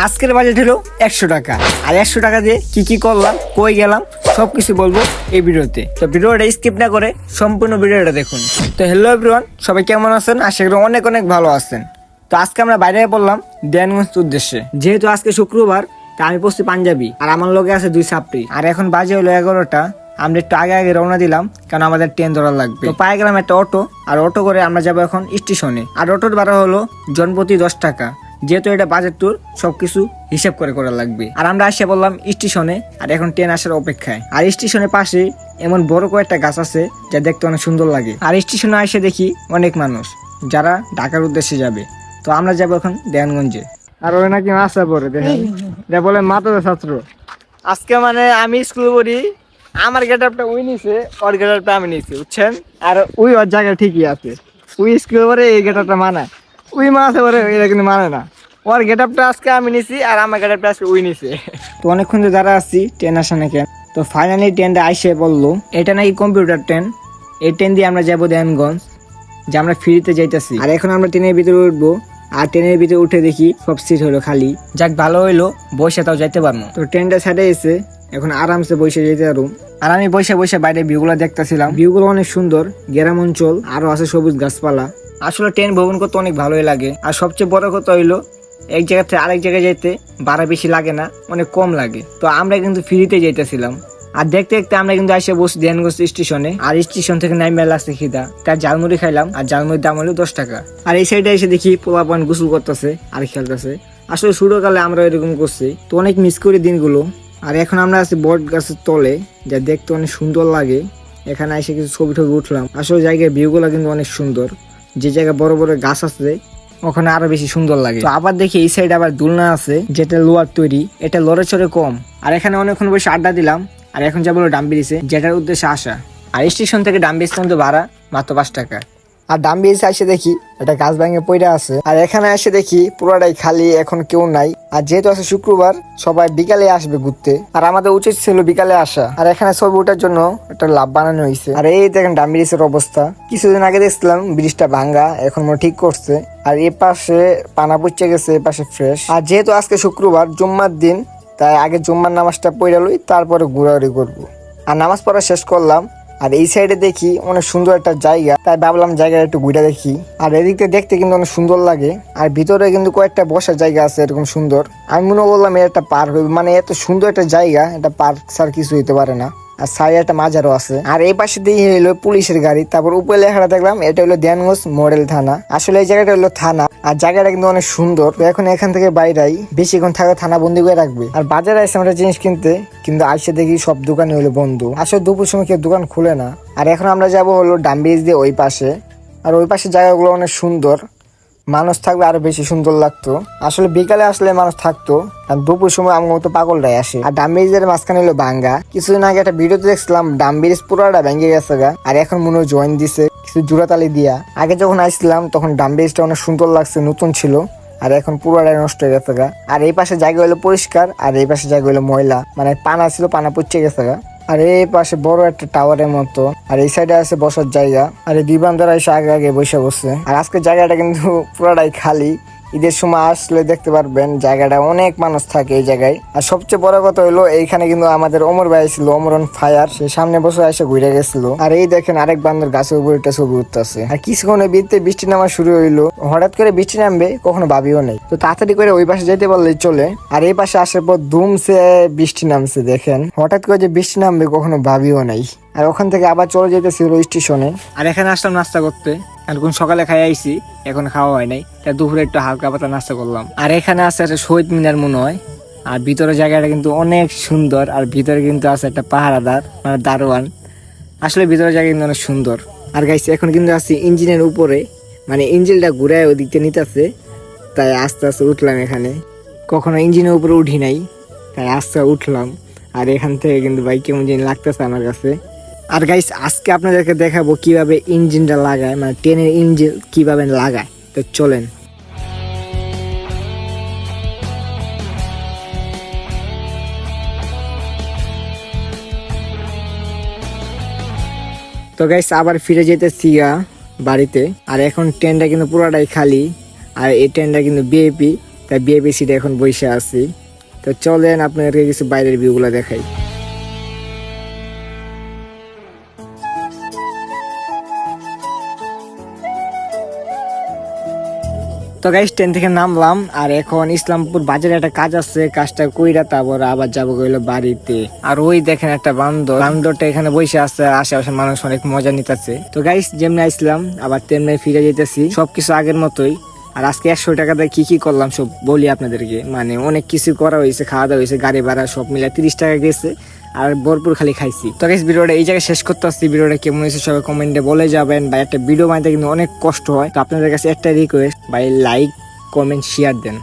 আজকের বাজেট হলো একশো টাকা। আর একশো টাকা দিয়ে কি কি করলাম, কই গেলাম সব কিছু বলব এই ভিডিওতে। তো ভিডিওটা স্কিপ না করে সম্পূর্ণ ভিডিওটা দেখুন। তো হ্যালো এভরিওয়ান সবাই কেমন আছেন? আশা করি অনেক অনেক ভালো আছেন। তো আজকে আমরা বাইরে পড়লাম দেয়ানগঞ্জ উদ্দেশ্যে। যেহেতু আজকে শুক্রবার, তা আমি পড়ছি পাঞ্জাবি, আর আমার লোকে আছে দুই সাপড়ি আর এখন বাজে হলো এগারোটা, আমরা একটু আগে আগে রওনা দিলাম, কারণ আমাদের ট্রেন ধরা লাগবে। তো পায়ে গেলাম একটা অটো, আর অটো করে আমরা যাব এখন স্টেশনে। আর অটোর ভাড়া হলো জনপ্রতি দশ টাকা। যেহেতু এটা বাজেট ট্যুর সবকিছু হিসাব করে করা লাগবে। আর আমরা এসে বললাম স্টেশনে আর এখন ট্রেন আসার অপেক্ষায়। আর স্টেশনের পাশে এমন বড় কয়েকটা গাছ আছে যা দেখতে অনেক সুন্দর লাগে। আর স্টেশনে এসে দেখি অনেক মানুষ যারা ঢাকার উদ্দেশ্যে যাবে। তো আমরা যাব এখন দেয়ানগঞ্জে আর ওই নাকি মাসা পড়ে দেখেন। বলে মাতাদা ছাত্র। আজকে মানে আমি স্কুল পড়ি আমার গেট আপটা উই নিছে ওর গেট আপটা আমি নিছি বুঝছেন? আর ওই ওর জায়গা ঠিকই আছে। উই স্কুল পরে এই গেট আপটা মানায়। উই মাসে পরে এটা কিন্তু মানে না। ওর গেট আপটা আজকে আমি নিছি আর আমার গেট আপটা আজকে উই নিছে। তো অনেকক্ষণ ধরে দাঁড়া আছি ট্রেন আসে না কেন? তো ফাইনালি ট্রেনটা আইসে বলল এটা নাকি কম্পিউটার ট্রেন এই ট্রেন দিয়ে আমরা যাব দেয়ানগঞ্জ যে আমরা ফ্রিতে যাইতেছি। আর এখন আমরা ট্রেনের ভিতরে উঠবো আর ট্রেনের ভিতরে উঠে দেখি সব সিট হলো খালি। যাক ভালো হইল বসে তাও যাইতে পারব তো ট্রেনটা সাইডে এসে এখন আরামসে বসে যেতে পারব। আর আমি বসে বসে বাইরে ভিউগুলো দেখতেছিলাম। ভিউগুলো অনেক সুন্দর গ্রাম অঞ্চল আরও আছে সবুজ গাছপালা। আসলে ট্রেন ভ্রমণ করতে অনেক ভালোই লাগে। আর সবচেয়ে বড় কথা হইল, এক জায়গা থেকে আরেক জায়গায় যেতে ভাড়া বেশি লাগে না, অনেক কম লাগে। তো আমরা কিন্তু ফ্রিতে যাইতেছিলাম। আর দেখতে দেখতে আমরা কিন্তু এসে বসি দেনগঞ্জ স্টেশনে, আর স্টেশন থেকে নাইমে লাগছে খিদা। তার জালমুড়ি খাইলাম, আর জালমুড়ির দাম হলো দশ টাকা। আর এই সাইডে এসে দেখি পোলা পয়েন্ট গোসল করতেছে, আর খেলতেছে। আসলে ছোটকালে আমরা এরকম করছি। তো অনেক মিস করি দিনগুলো। আর এখন আমরা আছি বট গাছের তলে, যা দেখতে অনেক সুন্দর লাগে। এখানে এসে কিছু ছবি টবি উঠলাম। আসলে জায়গার ভিউগুলো কিন্তু অনেক সুন্দর। যে জায়গায় বড় বড় গাছ আছে, ওখানে আরও বেশি সুন্দর লাগে। তো আবার দেখি এই সাইডে আবার দুলনা আছে, যেটা লোয়ার তৈরি, এটা লড়ে চড়ে কম। আর এখানে অনেকক্ষণ বসে আড্ডা দিলাম, আর এখন যা যাব ডাম্বিরিসে, যেটার উদ্দেশ্যে আসা। আর স্টেশন থেকে ডাম্বিরিস তো ভাড়া মাত্র পাঁচ টাকা। আর ডাম্বিরিসে এসে দেখি একটা গাছ ভাঙে পড়ে আছে। আর এখানে এসে দেখি পুরোটাই খালি, এখন কেউ নাই। আর যেহেতু আছে শুক্রবার, সবাই বিকালে আসবে ঘুরতে। আর আমাদের উচিত ছিল বিকালে আসা। আর এখানে ছবি ওঠার জন্য একটা লাভ বানানো হয়েছে। আর এই দেখেন ডাম ডাম্বিরিসের অবস্থা। কিছুদিন আগে দেখছিলাম ব্রিজটা ভাঙ্গা এখন মনে ঠিক করছে। আর এ পাশে পানা পচে গেছে, এ পাশে ফ্রেশ আর যেহেতু আজকে শুক্রবার, জুম্মার দিন, তাই আগে জুম্মার নামাজটা পড়ে লই, তারপরে ঘোরাঘুরি করব। আর নামাজ পড়া শেষ করলাম আর এই সাইডে দেখি অনেক সুন্দর একটা জায়গা। তাই ভাবলাম জায়গাটা একটু ঘুরে দেখি। আর এদিকে দেখতে কিন্তু অনেক সুন্দর লাগে। আর ভিতরে কিন্তু কয়েকটা বসার জায়গা আছে এরকম সুন্দর। আমি মনে করলাম এটা পার্ক মানে এত সুন্দর একটা জায়গা, এটা পার্ক সার কিছু হইতে পারে না। আর সাইডে একটা মাজারও আছে। আর এই পাশে দিয়ে হলো পুলিশের গাড়ি। তারপর উপরে লেখাটা দেখলাম, এটা হলো দেয়ানগঞ্জ মডেল থানা। আসলে এই জায়গাটা হলো থানা, আর জায়গাটা কিন্তু অনেক সুন্দর। তো এখন এখান থেকে বাইরাই বেশিক্ষণ থাকা থানা বন্দি করে রাখবে। আর বাজারে আসে আমরা জিনিস কিনতে, কিন্তু আইসে দেখি সব দোকানে হলো বন্ধ। আসলে দুপুর সময় কেউ দোকান খুলে না। আর এখন আমরা যাব হলো ডাম্বিজ দিয়ে ওই পাশে। আর ওই পাশে জায়গাগুলো অনেক সুন্দর। মানুষ থাকলে আরও বেশি সুন্দর লাগতো। আসলে বিকালে আসলে মানুষ থাকতো, আর দুপুর সময় আমার মতো পাগলটাই আসে। আর ডাম্বিরিজের মাঝখানে হলো ভাঙ্গা কিছুদিন আগে একটা ভিডিওতে দেখছিলাম ডাম্বিরিজ পুরোটা ভেঙে গেছে গা। আর এখন মনে হয় জয়েন দিছে কিছু জোড়াতালি দিয়া। আগে যখন আসছিলাম, তখন ডাম্বিরিজটা অনেক সুন্দর লাগছে, নতুন ছিল। আর এখন পুরোটাই নষ্ট হয়ে গেছে গা। আর এই পাশে জায়গা হলো পরিষ্কার, আর এই পাশে জায়গা হলো ময়লা। মানে পানা ছিল, পানা পচে গেছে গা। আর এই পাশে বড় একটা টাওয়ারের মতো। আর এই সাইডে আছে বসার জায়গা। আর এই দুই বান্ধবরা এসে আগে আগে বসে বসে আর আজকে জায়গাটা কিন্তু পুরোটাই খালি। ঈদের সময় আসলে দেখতে পারবেন জায়গাটা অনেক মানুষ থাকে এই জায়গায়। আর সবচেয়ে বড় কথা হলো, এইখানে কিন্তু আমাদের অমর ভাই ছিল অমরন ফায়ার। সে সামনে বসে এসে ঘুরে গেছিল। আর এই দেখেন আরেক বান্ধব গাছের উপর একটা ছবি উঠতেছে। আর কিছুক্ষণের বিরতে বৃষ্টি নামা শুরু হইল। হঠাৎ করে বৃষ্টি নামবে, কখনো ভাবিও নেই। তো তাড়াতাড়ি করে ওই পাশে যেতে পারলেই চলে। আর এই পাশে আসার পর ধুমসে বৃষ্টি নামছে, দেখেন। হঠাৎ করে যে বৃষ্টি নামবে, কখনো ভাবিও নাই। আর ওখান থেকে আবার চলে যেতেছিল স্টেশনে। আর এখানে আসলাম নাস্তা করতে। কোন সকালে খাই আইছি, এখন খাওয়া হয় নাই। তা দুপুরে একটু হালকা পাতা নাস্তা করলাম। আর এখানে আছে একটা শহীদ মিনার মনে হয়। আর ভিতরে জায়গাটা কিন্তু অনেক সুন্দর, আর ভিতরে কিন্তু আছে একটা পাহারাদার মানে দারোয়ান। আসলে ভিতরে জায়গা কিন্তু অনেক সুন্দর। আর গাইছে এখন কিন্তু আছি ইঞ্জিনের উপরে। মানে ইঞ্জিনটা ঘুরায় ওদিক থেকে নিতেছে। তাই আস্তে আস্তে উঠলাম এখানে। কখনো ইঞ্জিনের উপরে উঠি নাই, তাই আস্তে উঠলাম। আর এখান থেকে কিন্তু বাইক কেমন লাগতেছে আমার কাছে। আর গাইস আজকে আপনাদেরকে দেখাবো কীভাবে ইঞ্জিনটা লাগায় মানে ট্রেনের ইঞ্জিন কীভাবে লাগায়। তো চলেন। তো গাইস আবার ফিরে যেতেছি বাড়িতে। আর এখন ট্রেনটা কিন্তু পুরোটাই খালি, আর এই ট্রেনটা কিন্তু বিএপি তাই বিএপি সিটে এখন বসে আছি। তো চলেন, আপনাদেরকে কিছু বাইরের ভিউগুলো দেখাই। তো গাইস ট্রেন থেকে নামলাম, আর এখন ইসলামপুর বাজারে একটা কাজ আছে, কাজটা কইরা তারপর আবার যাব গেলো বাড়িতে। আর ওই দেখেন একটা বান্দর, বান্দরটা এখানে বসে আছে আশেপাশে মানুষ অনেক মজা নিতেছে। তো গাইস যেমনি আসলাম, আবার তেমনি ফিরে যেতেছি সবকিছু আগের মতোই। আর আজকে একশো টাকা দিয়ে কি কি করলাম সব বলি আপনাদেরকে। মানে অনেক কিছু করা হয়েছে, খাওয়া দাওয়া হয়েছে, গাড়ি ভাড়া সব মিলে তিরিশ টাকা গেছে। আর ভরপুর খালি খাইছি। তো গেছি ভিডিওটা এই জায়গায় শেষ করতে আসছি। ভিডিওটা কেমন হয়েছে সবাই কমেন্টে বলে যাবেন। বা একটা ভিডিও বানাতে কিন্তু অনেক কষ্ট হয়। তো আপনাদের কাছে একটা রিকোয়েস্ট ভাই লাইক কমেন্ট শেয়ার দেন।